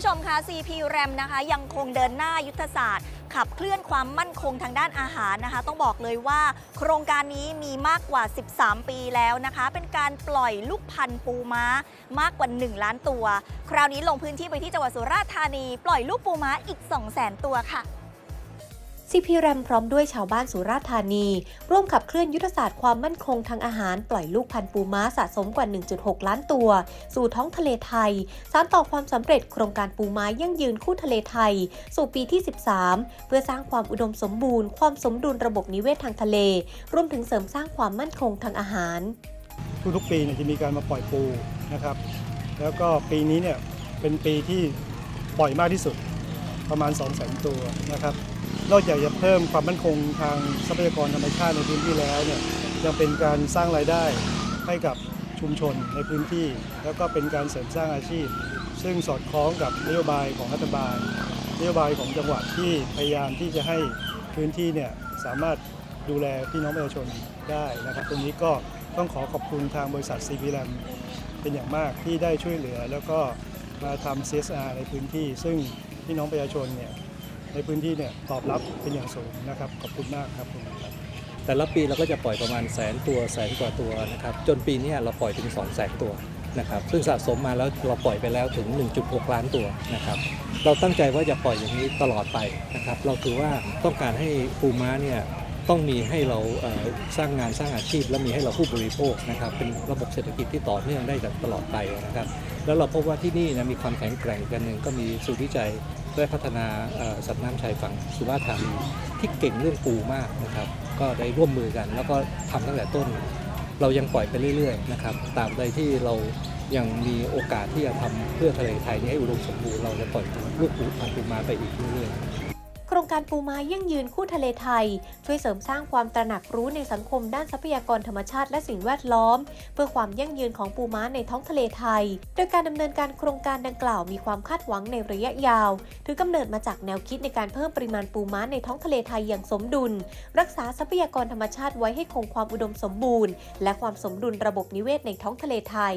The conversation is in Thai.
ผู้ชมคะ CP RAM นะคะ ยังคงเดินหน้ายุทธศาสตร์ ขับเคลื่อนความมั่นคงทางด้านอาหารนะคะ ต้องบอกเลยว่า โครงการนี้มีมากกว่า 13 ปีแล้วนะคะ เป็นการปล่อยลูกพันธุ์ปูม้ามากกว่า 1 ล้านตัว คราวนี้ลงพื้นที่ไปที่จังหวัดสุราษฎร์ธานี ปล่อยลูกปูม้าอีก 200,000 ตัวค่ะ ซีพีแรมพร้อมด้วยชาวบ้านสุราษฎร์ธานี ร่วมขับเคลื่อนยุทธศาสตร์ความมั่นคงทางอาหารปล่อยลูกพันธุ์ปูม้าสะสมกว่า 1.6 ล้านตัว สู่ท้องทะเลไทย สานต่อความสำเร็จโครงการปูม้ายั่งยืนคู่ทะเลไทย สู่ปีที่ 13 เพื่อสร้างความอุดมสมบูรณ์ ความสมดุลระบบนิเวศทางทะเล รวมถึงเสริมสร้างความมั่นคงทางอาหาร ทุกๆปีจะมีการมาปล่อยปูนะครับ แล้วก็ปีนี้เนี่ยเป็นปีที่ปล่อยมากที่สุดประมาณ 2 0 0 0 0 0 ตัวนะครับ นอกจากจะเพิ่มความมั่นคงทางทรัพยากรธรรมชาติในพื้นที่แล้วเนี่ยยังเป็นการสร้างรายได้ให้กับชุมชนในพื้นที่ แล้วก็เป็นการเสริมสร้างอาชีพ ซึ่งสอดคล้องกับนโยบายของรัฐบาลนโยบายของจังหวัดที่พยายามที่จะให้พื้นที่เนี่ยสามารถดูแลพี่น้องประชาชนได้นะครับ ตรงนี้ก็ต้องขอขอบคุณทางบริษัท CP r a m เป็นอย่างมากที่ได้ช่วยเหลือ แล้วก็มาทำ CSR ในพื้นที่ ซึ่งพี่น้องประชาชนเนี่ย ในพื้นที่เนี่ยตอบรับเป็นอย่างสูงนะครับ ขอบคุณมากครับคุณครับแต่ละปีเราก็จะปล่อยประมาณแสนตัวแสนกว่าตัวนะครับ จนปีนี้เราปล่อยถึง2 0 0แสนตัวนะครับซึ่งสะสมมาแล้วเราปล่อยไปแล้วถึง 1.6 ล้านตัวนะครับ เราตั้งใจว่าจะปล่อยอย่างนี้ตลอดไปนะครับ เราถือว่าต้องการให้ปูม้าเนี่ยต้องมีให้เราเสร้างงานสร้างอาชีพ และมีให้เราผู้บริโภคนะครับเป็นระบบเศรษฐกิจที่ต่อเนื่องได้ตลอดไปนะครับ แล้วเราพบว่าที่นี่นะมีความแข็งแกร่งกันหนึ่งก็มีศูนย์วิจัย ได้พัฒนาสัตว์น้ำชายฝั่งสุราษฎร์ธานีที่เก่งเรื่องปูมากนะครับ ก็ได้ร่วมมือกัน แล้วก็ทำตั้งแต่ต้น เรายังปล่อยไปเรื่อยๆนะครับตามใดที่เรายังมีโอกาสที่จะทำเพื่อทะเลไทยนี้ให้อุดมสมบูรณ์เราจะปล่อยลูกปูพันปูมาไปอีกเรื่อยๆ รงการปูม้ายั่งยืนคู่ทะเลไทย ช่วยเสริมสร้างความตระหนักรู้ในสังคมด้านทรัพยากรธรรมชาติและสิ่งแวดล้อม เพื่อความยั่งยืนของปูม้าในท้องทะเลไทย โดยการดำเนินการโครงการดังกล่าวมีความคาดหวังในระยะยาว ถือกำเนิดมาจากแนวคิดในการเพิ่มปริมาณปูม้าในท้องทะเลไทยอย่างสมดุล รักษาทรัพยากรธรรมชาติไว้ให้คงความอุดมสมบูรณ์ และความสมดุลระบบนิเวศในท้องทะเลไทย